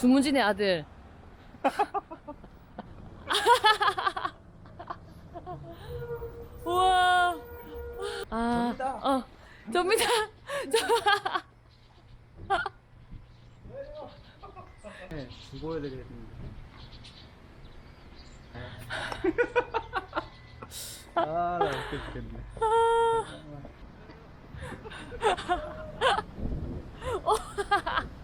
주문진의 아들. 우와. 아, 접니다. 어, 접니다. 네, 죽어야 되겠습니다. 아, 나 웃겨 죽겠네.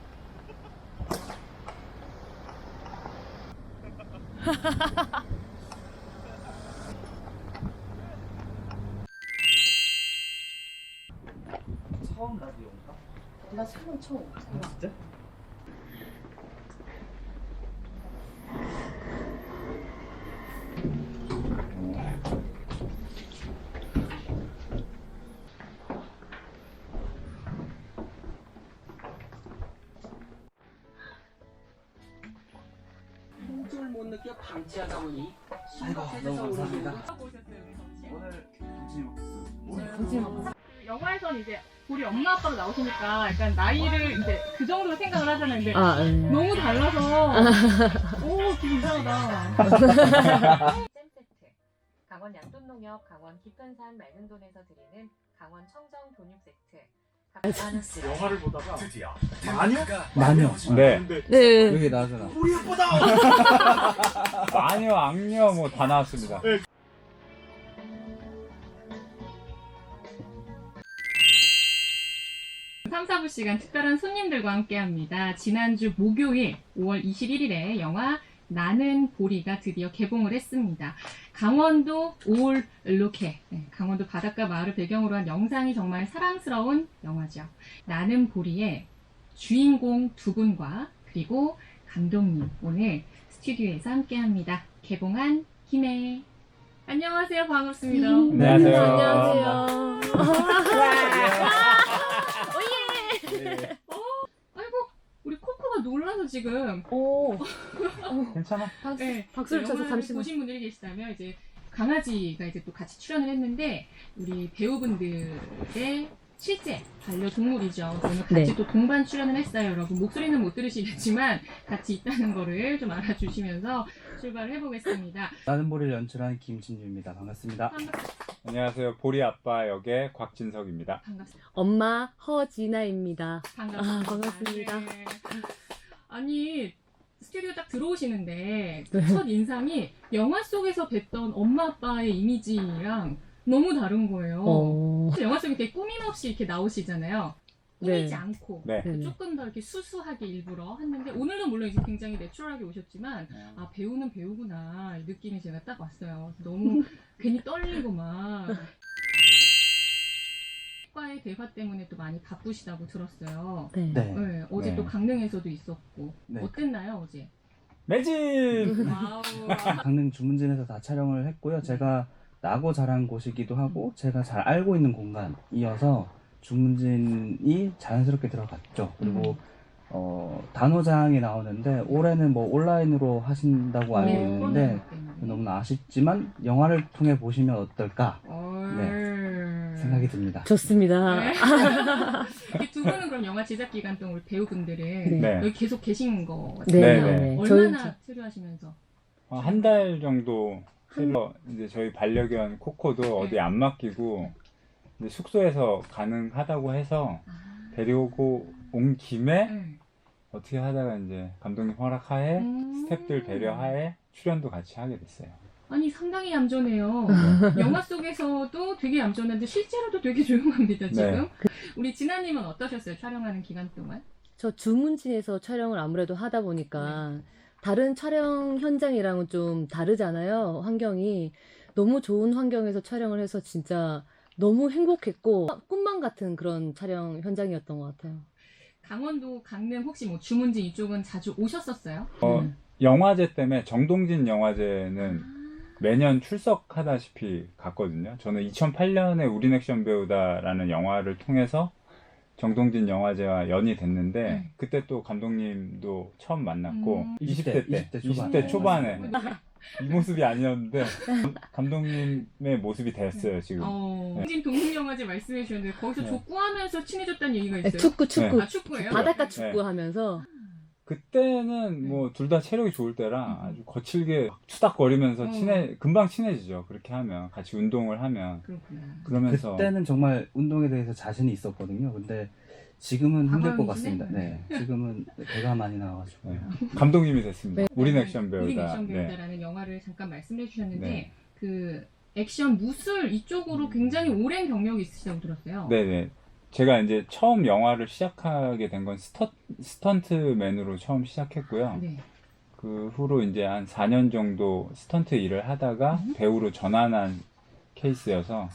처음 라디오인가? 나 처음 처음. 진짜? 방치하다 보니 아이고, 너무 감사합니다. 오늘 오늘 영화에선 이제 우리 엄마 아빠가 나오시니까 약간 나이를 이제 그 정도로 생각을 하잖아요. 근데 아, 음. 너무 달라서 오 되게 이상하다. 강원 양돈농협 강원 깊은 산 맑은 돈에서 드리는 강원 청정 돈육 세트. 각 영화를 보다가 마녀? 마녀. 네. 네. 여기 나오잖아. 우리 예쁘다. 마녀, 악녀 뭐 다 나왔습니다. 삼 4부 시간 특별한 손님들과 함께합니다. 지난주 목요일 5월 21일에 영화 나는 보리가 드디어 개봉을 했습니다. 강원도 올로케, 네, 강원도 바닷가 마을을 배경으로 한 영상이 정말 사랑스러운 영화죠. 나는 보리의 주인공 두 분과 그리고 감독님 오늘 스튜디오에서 함께합니다. 개봉한 힘에 안녕하세요 반갑습니다. 안녕하세요. 안녕하세요. 아이고 우리 코코가 놀라서 지금 오, 괜찮아? 박수, 네, 박수를 쳐서 영화를 잠시만. 보신 분들이 계시다면 이제 강아지가 이제 또 같이 출연을 했는데 우리 배우분들의 실제 반려동물이죠. 저는 같이 네. 또 동반 출연을 했어요, 여러분. 목소리는 못 들으시겠지만 같이 있다는 거를 좀 알아주시면서 출발을 해보겠습니다. 나는 보리를 연출한 김진주입니다. 반갑습니다. 안녕하세요. 보리 아빠 역의 곽진석입니다. 반갑습니다. 엄마 허진아입니다. 반갑습니다. 아, 반갑습니다. 네. 아니 스튜디오 딱 들어오시는데 네. 첫 인상이 영화 속에서 뵀던 엄마 아빠의 이미지랑 너무 다른 거예요. 어, 영화 속에 되게 꾸밈 없이 이렇게 나오시잖아요. 꾸미지 네. 않고 네. 네네. 조금 더 이렇게 수수하게 일부러 했는데 오늘도 물론 이제 굉장히 내추럴하게 오셨지만 아 배우는 배우구나 이 느낌이 제가 딱 왔어요. 너무 괜히 떨리고 막 과의 대화 때문에 또 많이 바쁘시다고 들었어요. 네. 네. 네, 어제 네. 또 강릉에서도 있었고 네. 어땠나요 어제? 매진! 와우. 강릉 주문진에서 다 촬영을 했고요. 제가 나고 자란 곳이기도 하고 제가 잘 알고 있는 공간이어서 주문진이 자연스럽게 들어갔죠. 그리고 어, 단호장이 나오는데 올해는 뭐 온라인으로 하신다고 알고 네, 있는데 코로나 때문에. 너무나 아쉽지만 영화를 통해 보시면 어떨까 네. 생각이 듭니다. 좋습니다. 네. 이두 분은 그럼 영화 제작 기간 동안 우리 배우분들은 네. 여기 계속 계신 거 네. 네, 네. 네. 얼마나 체류하시면서? 어, 한달 정도 새로 이제 저희 반려견 코코도 어디 안 맡기고 이제 숙소에서 가능하다고 해서 아. 데리고 온 김에 네. 어떻게 하다가 이제 감독님 허락하에 음. 스탭들 배려하에 출연도 같이 하게 됐어요. 아니 상당히 얌전해요. 영화 속에서도 되게 얌전한데 실제로도 되게 조용합니다 지금. 네. 우리 진아님은 어떠셨어요 촬영하는 기간 동안? 저 주문진에서 촬영을 아무래도 하다 보니까 다른 촬영 현장이랑은 좀 다르잖아요. 환경이. 너무 좋은 환경에서 촬영을 해서 진짜 너무 행복했고 꿈만 같은 그런 촬영 현장이었던 것 같아요. 강원도 강릉 혹시 뭐 주문진 이쪽은 자주 오셨었어요? 어, 네. 영화제 때문에 정동진 영화제는 매년 출석하다시피 갔거든요. 저는 2008년에 우린 액션 배우다라는 영화를 통해서 정동진 영화제와 연이 됐는데 네. 그때 또 감독님도 처음 만났고 음. 20대, 때 20대 20대, 초반에. 초반에 이 모습이 아니었는데 감독님의 모습이 됐어요 지금. 어, 네. 지금 동국 영화제 말씀해 주셨는데 거기서 네. 족구하면서 친해졌다는 얘기가 네, 있어요. 축구, 축구. 아 축구예요? 바닷가 네. 축구 하면서 그때는 뭐 둘 다 체력이 좋을 때라 음. 아주 거칠게 막 투닥거리면서 음. 친해 금방 친해지죠. 그렇게 하면 같이 운동을 하면 그렇구나. 그러면서 그때는 정말 운동에 대해서 자신이 있었거든요. 근데 지금은 힘들 것? 같습니다. 네, 지금은 배가 많이 나와가지고. 네. 감독님이 됐습니다. 네. 우린 액션 배우다. 우린 액션 네. 배우다라는 영화를 잠깐 말씀해 주셨는데 네. 그 액션 무술 이쪽으로 굉장히 오랜 경력이 있으시다고 들었어요. 네 네. 제가 이제 처음 영화를 시작하게 된 건 스터, 스턴트맨으로 처음 시작했고요. 네. 그 후로 이제 한 4년 정도 스턴트 일을 하다가 음. 배우로 전환한 케이스여서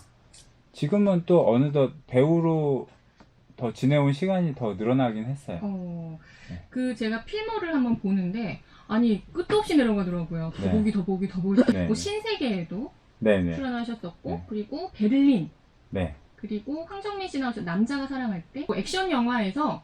지금은 또 어느덧 배우로 더 지내온 시간이 더 늘어나긴 했어요. 어, 네. 그 제가 필모를 한번 보는데 아니 끝도 없이 내려가더라고요. 더 네. 보기 더 보기 더 보기. 네. 뭐 신세계에도 네 네. 출연하셨었고 네. 그리고 베를린 네. 그리고 황정민 씨 나오셨 남자가 사랑할 때뭐 액션 영화에서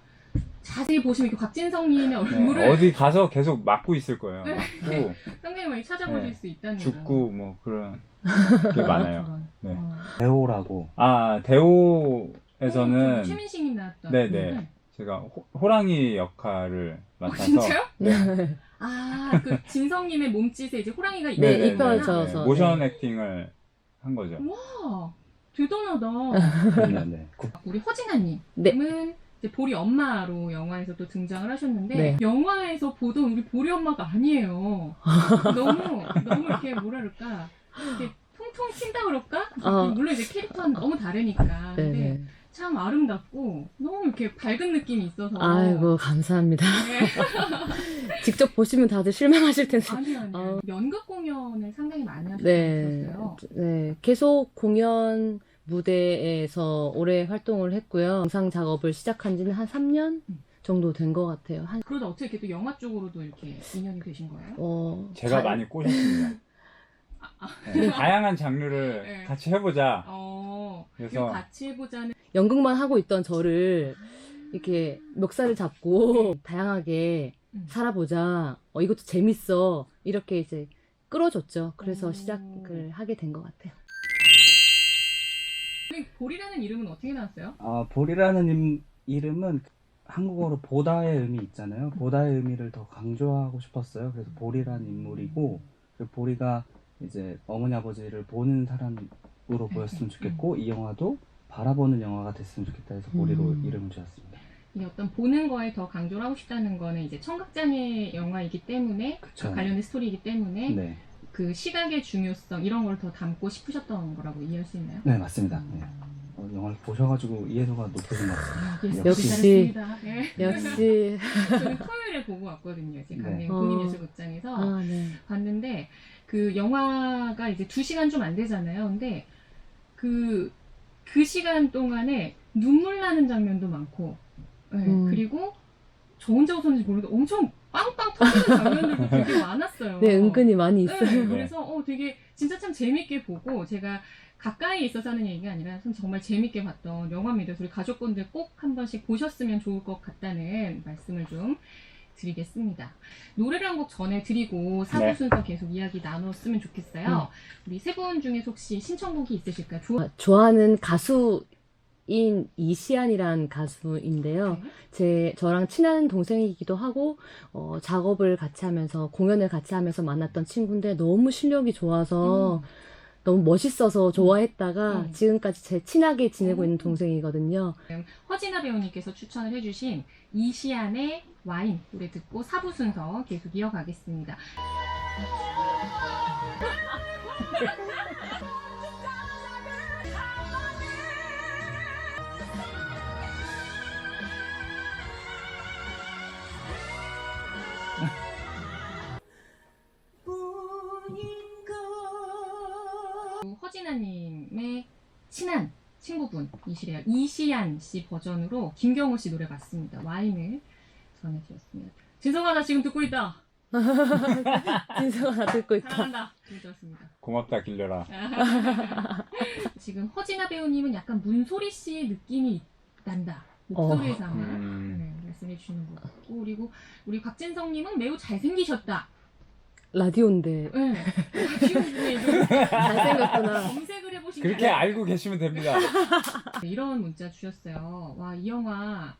자세히 보시면 이렇게 곽진성님의 네. 얼굴을 어디 가서 계속 맞고 있을 거예요. 네. 맞고, 상당히 많이 찾아보실 네. 수 있다는 죽고 뭐 그런 게 많아요. 네. 어. 배우라고 아, 어, 대호에서는 저 최민식님 나왔던. 네네. 제가 호, 호랑이 역할을 어, 맡아서 진짜요? 네. 아, 그 진성님의 몸짓에 이제 호랑이가 네, 입혀져서. 모션 네. 액팅을 한 거죠. 와, 대단하다. 네. 국- 우리 허진아님은 네. 이제 보리 엄마로 영화에서 또 등장을 하셨는데 네. 영화에서 보던 우리 보리 엄마가 아니에요. 너무 너무 이렇게 뭐라 그럴까 이렇게 통통 튄다 그럴까? 어. 물론 이제 캐릭터는 너무 다르니까. 근데 네네. 참 아름답고 너무 이렇게 밝은 느낌이 있어서. 아이고 감사합니다. 네. 직접 보시면 다들 실망하실 텐데. 아니 아니. 어. 연극 공연을 상당히 많이 하셨다고 네. 네, 계속 공연 무대에서 오래 활동을 했고요. 영상 작업을 시작한 지는 한 3년 음. 정도 된 것 같아요. 한, 그러다 어떻게 이렇게 또 영화 쪽으로도 이렇게 인연이 되신 거예요? 어, 제가 다- 많이 꼬셨습니다. 네, 다양한 장르를 네. 같이 해보자. 어. 그래서- 그래서 같이 해보자는. 연극만 하고 있던 저를 이렇게 멱살을 잡고 다양하게 음. 살아보자. 어, 이것도 재밌어. 이렇게 이제 끌어줬죠. 그래서 오. 시작을 하게 된 것 같아요. 볼이라는 이름은 어떻게 나왔어요? 아, 볼이라는 임- 이름은 한국어로 보다의 의미 있잖아요. 보다의 의미를 더 강조하고 싶었어요. 그래서 볼이라는 인물이고 그 보리가 이제 어머니 아버지를 보는 사람으로 보였으면 좋겠고 이 영화도 바라보는 영화가 됐으면 좋겠다 해서 보리로 음. 이름을 지었습니다. 이 어떤 보는 거에 더 강조를 하고 싶다는 거는 이제 청각장애 영화이기 때문에 그쵸. 관련된 스토리이기 때문에 네, 그 시각의 중요성 이런 걸 더 담고 싶으셨던 거라고 이해할 수 있나요? 네 맞습니다. 네. 어, 영화를 보셔가지고 이해도가 높으신 것 같습니다. 아, 예, 역시. 잘했습니다. 네. 역시, 저는 토요일에 보고 왔거든요. 이제 강릉 네. 국립예술극장에서 아, 네. 봤는데 그 영화가 이제 두 시간 좀 안 되잖아요. 근데 그, 그 시간 동안에 눈물 나는 장면도 많고, 네, 음. 그리고 저 혼자 웃었는지 모르겠는데 엄청 빵빵 터지는 장면들도 되게 많았어요. 네, 은근히 많이 네, 있어요. 그래서 어, 되게 진짜 참 재밌게 보고 제가 가까이 있어서 하는 얘기가 아니라 참 정말 재밌게 봤던 영화입니다. 우리 가족분들 꼭 한 번씩 보셨으면 좋을 것 같다는 말씀을 좀 드리겠습니다. 노래를 한 곡 전해드리고 사부 네. 순서 계속 이야기 나눴으면 좋겠어요. 우리 세 분 중에 혹시 신청곡이 있으실까요? 아, 좋아하는 가수 인 이시안이란 가수인데요. 제 저랑 친한 동생이기도 하고 어, 작업을 같이 하면서 공연을 같이 하면서 만났던 친구인데 너무 실력이 좋아서 음. 너무 멋있어서 좋아했다가 음. 지금까지 제 친하게 지내고 있는 음. 동생이거든요. 허진아 배우님께서 추천을 해주신 이시안의 와인 노래 듣고 사부 순서 계속 이어가겠습니다. 분 이시래요. 이시안 씨 버전으로 김경호 씨 노래 맞습니다. 와인을 전해드렸습니다. 진성아 나 지금 듣고 있다. 나 듣고 있다. 사랑한다. 네, 좋습니다. 고맙다 길려라. 지금 허진아 배우님은 약간 문소리 씨 느낌이 난다. 목소리에서 아마 음. 네, 말씀해 주시는 것 같고 그리고 우리 곽진성님은 매우 잘생기셨다. 라디오인데 네. 라디오에도 잘생겼구나. 검색을 해보신 그렇게 알고 계시면 됩니다. 네, 이런 문자 주셨어요. 와, 이 영화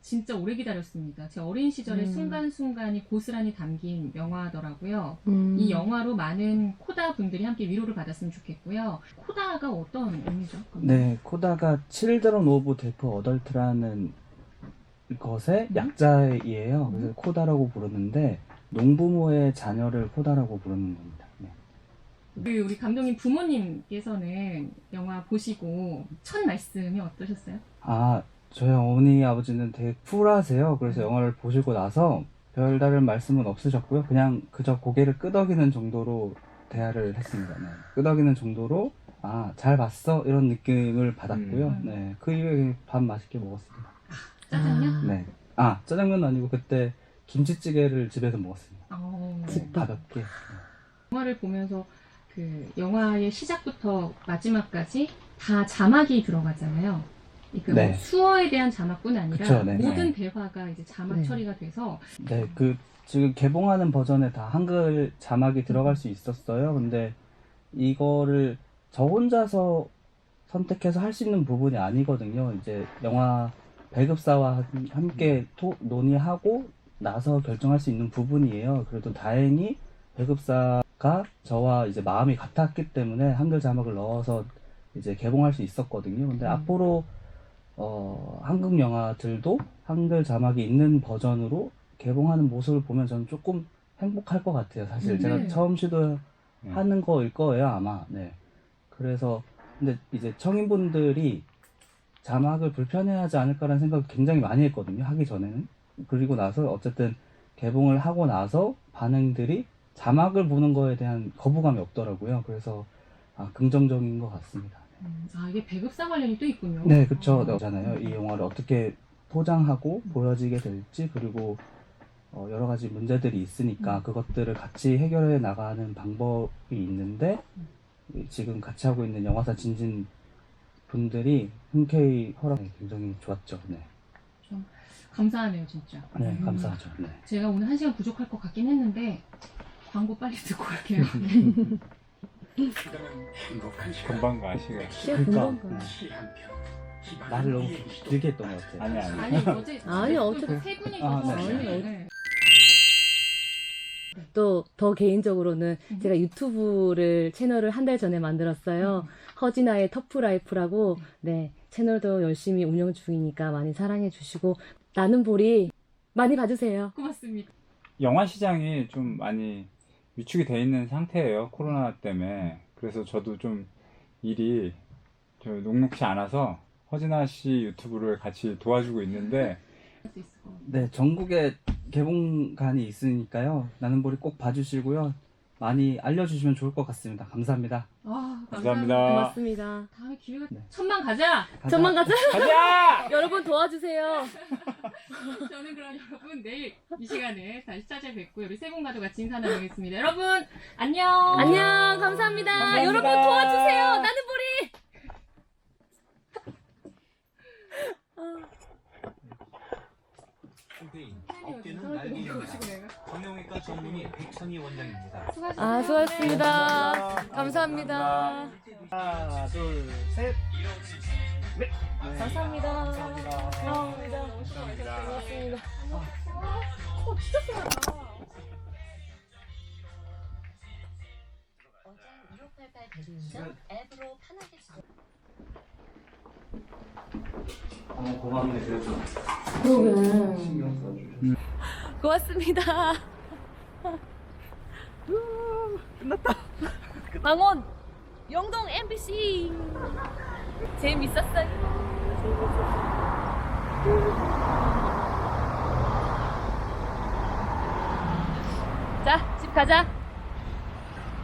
진짜 오래 기다렸습니다. 제 어린 시절의 음. 순간순간이 고스란히 담긴 영화더라고요. 음. 이 영화로 많은 코다 분들이 함께 위로를 받았으면 좋겠고요. 코다가 어떤 의미죠? 네, 코다가 Children of Deaf Adult라는 것의 음. 약자이에요. 그래서 음. 코다라고 부르는데 농부모의 자녀를 코다라고 부르는 겁니다. 네. 그 우리 감독님 부모님께서는 영화 보시고 첫 말씀이 어떠셨어요? 아, 저희 어머니 아버지는 되게 쿨하세요. 그래서 영화를 보시고 나서 별다른 말씀은 없으셨고요. 그냥 그저 고개를 끄덕이는 정도로 대화를 했습니다. 네. 끄덕이는 정도로 아, 잘 봤어 이런 느낌을 받았고요. 음. 네, 그 이후에 밥 맛있게 먹었습니다. 짜장면? 아. 네. 아, 짜장면 아니고 그때 김치찌개를 집에서 먹었습니다. 어, 집밥. 가볍게. 영화를 보면서 그 영화의 시작부터 마지막까지 다 자막이 들어가잖아요. 그러니까 네. 뭐 수어에 대한 자막뿐 아니라 그쵸, 네. 모든 네. 대화가 이제 자막 네. 처리가 돼서 네, 그 지금 개봉하는 버전에 다 한글 자막이 들어갈 수 있었어요. 근데 이거를 저 혼자서 선택해서 할 수 있는 부분이 아니거든요. 이제 영화 배급사와 함께 토- 논의하고 나서 결정할 수 있는 부분이에요. 그래도 다행히 배급사가 저와 이제 마음이 같았기 때문에 한글 자막을 넣어서 이제 개봉할 수 있었거든요. 근데 음. 앞으로 어, 한국 영화들도 한글 자막이 있는 버전으로 개봉하는 모습을 보면 저는 조금 행복할 것 같아요. 사실 음, 제가 네. 처음 시도하는 네. 거일 거예요, 아마. 네. 그래서 근데 이제 청인분들이 자막을 불편해하지 않을까라는 생각을 굉장히 많이 했거든요. 하기 전에는. 그리고 나서 어쨌든 개봉을 하고 나서 반응들이 자막을 보는 거에 대한 거부감이 없더라고요. 그래서 아, 긍정적인 것 같습니다. 음, 아 이게 배급사 관련이 또 있군요. 네, 그쵸. 아. 잖아요. 이 영화를 어떻게 포장하고 보여지게 될지, 그리고 어, 여러 가지 문제들이 있으니까 음. 그것들을 같이 해결해 나가는 방법이 있는데, 이 지금 같이 하고 있는 영화사 진진 분들이 흔쾌히 허락이 굉장히 좋았죠. 네. 감사하네요 진짜. 네, 음, 감사하죠. 네. 제가 오늘 한 시간 부족할 것 같긴 했는데 광고 빨리 듣고 올게요. 시간 금방 가 시간. 그러니까, 금방 가. 네. 말을 너무 길게 했던 것 같아요. 아니 아니. 아니 어제 아니, 어차피- 세 분이 아, 서 네. 아니, 네. 또더 개인적으로는 음. 제가 유튜브를 채널을 한 달 전에 만들었어요. 허진아의 터프라이프라고 네 채널도 열심히 운영 중이니까 많이 사랑해 주시고 나는 보리 많이 봐주세요. 고맙습니다. 영화 시장이 좀 많이 위축이 돼 있는 상태예요. 코로나 때문에. 그래서 저도 좀 일이 저 녹록치 않아서 허진아 씨 유튜브를 같이 도와주고 있는데 할 수 있을 것 같아요. 네, 전국에 개봉관이 있으니까요. 나는 보리 꼭 봐주시고요. 많이 알려주시면 좋을 것 같습니다. 감사합니다. 아, 감사합니다. 고맙습니다. 다음에 기회가 네. 천만 가자. 가자. 천만 가자. 가자! 여러분 도와주세요. 저는 그럼 여러분 내일 이 시간에 다시 찾아뵙고 우리 세 분과도 같이 인사 나누겠습니다. 여러분 안녕. 안녕 감사합니다. 감사합니다. 여러분 도와주세요. 나는 보리. 캠페인 네, 어깨는 날개입니다. 정형외과 전문의 백천희 원장입니다. 수고하셨습니다. 아 수고하셨습니다. 감사합니다. 하나, 둘, 셋. 네. 감사합니다. 감사합니다. 감사합니다. 감사합니다. 고맙습니다. 어장 1588 대리운전 앱으로 편하게 주 어, 고맙네, 그래도. 그러게. 신경 써주셔서. 고맙습니다. 끝났다. 망원 영동 MBC 재밌었어요. 자, 집 가자.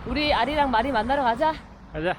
우리 아리랑 마리 만나러 가자. 가자.